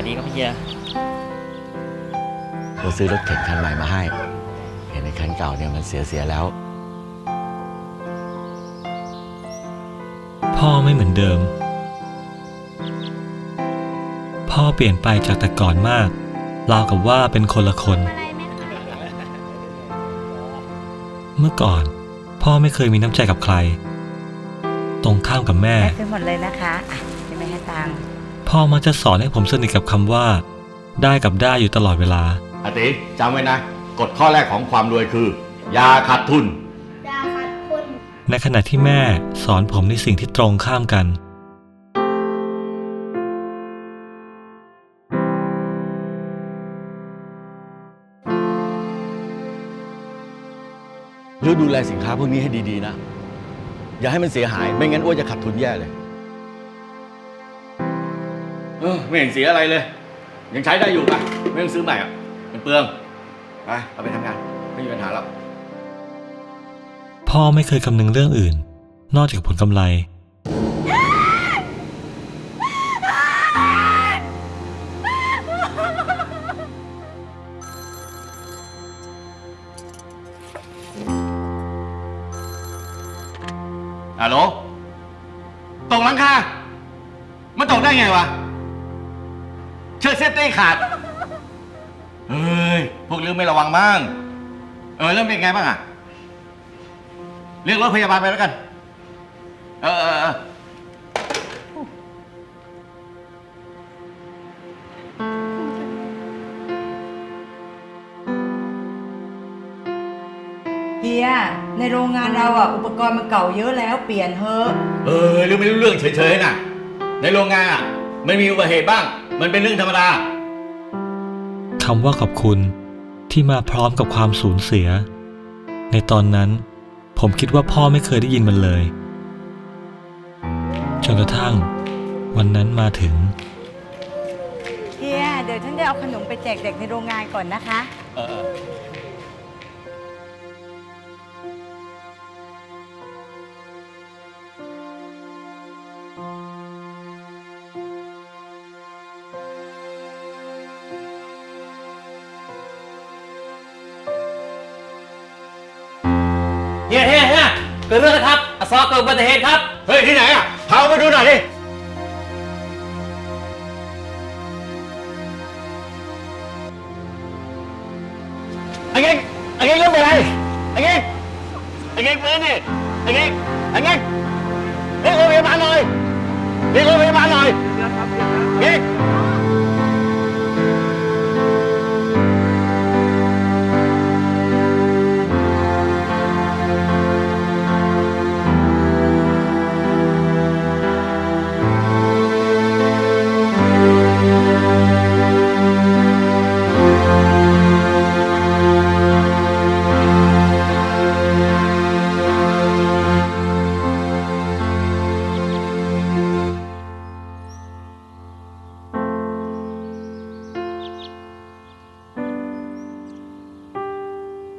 สวัสดีครับพี่เฮียเราซื้อรถเข็นคันใหม่มาให้ เห็นในคันเก่าเนี่ยมันเสียเสียๆแล้ว พ่อไม่เหมือนเดิม พ่อเปลี่ยนไปจากแต่ก่อนมากราวกับว่าเป็นคนละคน เมื่อก่อน พ่อไม่เคยมีน้ำใจกับใคร ตรงข้ามกับแม่แม่ซื้อหมดเลยนะคะอะจะไม่ให้ตังค์ พ่อมักจะสอนให้ผมสนิทกับคำว่า ได้กับได้อยู่ตลอดเวลา อาติจำไว้นะ กฎข้อแรกของความรวยคือ อย่าขาดทุนดาขัดคุณในขณะที่แม่สอนผมในสิ่งที่ตรงข้ามกันหรือดูแลสินค้าพวกนี้ให้ดีๆนะ อย่าให้มันเสียหาย ไม่งั้นอ้วนจะขาดทุนแย่เลย เออไม่เห็นเสียอะไรเลย ยังใช้ได้อยู่ปะไม่ต้องซื้อใหม่อะมันเปลืองไปเอาไปทำงาน ไม่มีปัญหาหรอกพ่อไม่เคยคำนึงเรื่องอื่น นอกจากผลกำไร ฮัลโหลตกหลังคามันตกได้ไงวะ เชือกเซฟตี้ขาดเฮ้ย พวกลืมไม่ระวังบ้าง เออเริ่มเป็นไงบ้างอะเรียกรถพยาบาลไปแล้วกัน เออเออเออเฮีย ในโรงงานเราอะ อุปกรณ์มันเก่าเยอะแล้วเปลี่ยนเถอะ เออเรื่องไม่รู้เรื่องเฉยๆน่ะ ในโรงงานอะมันมีอุบัติเหตุบ้าง มันเป็นเรื่องธรรมดา คำว่าขอบคุณที่มาพร้อมกับความสูญเสีย ในตอนนั้น ผมคิดว่าพ่อไม่เคยได้ยินมันเลย จนกระทั่ง วันนั้นมาถึง เฮียเดี๋ยวฉันจะเอาขนมไปแจกเด็กในโรงงานก่อนนะคะ เออ เกิดเรื่องแล้วครับอสอเกิดอุบัติเหตุครับ เฮ้ย ที่ไหนอะพาไปดูหน่อยดิ ไอ้เงี้ยไอ้เงี้ยเรื่องเป็นไรไอ้เงี้ยไอ้เงี้ยฟื้นดิไอ้เงี้ยไอ้เงี้ยเรียกโรงพยาบาลหน่อยเรียกโรงพยาบาลหน่อยเงี้ย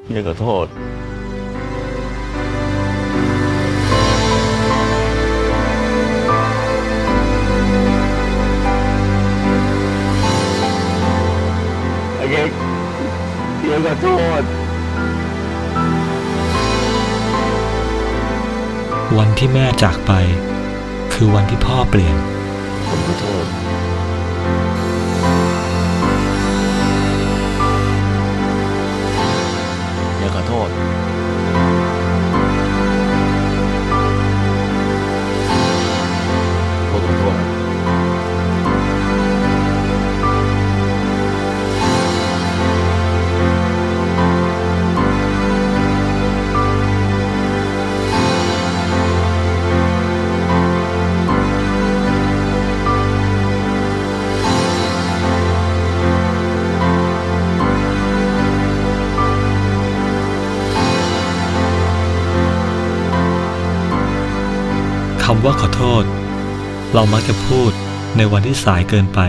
เฮียขอโทษ ไอ้เก๊กเฮียขอโทษ วันที่แม่จากไป คือวันที่พ่อเปลี่ยน ผมขอโทษ คำว่าขอโทษ เรามักจะพูดในวันที่สายเกินไป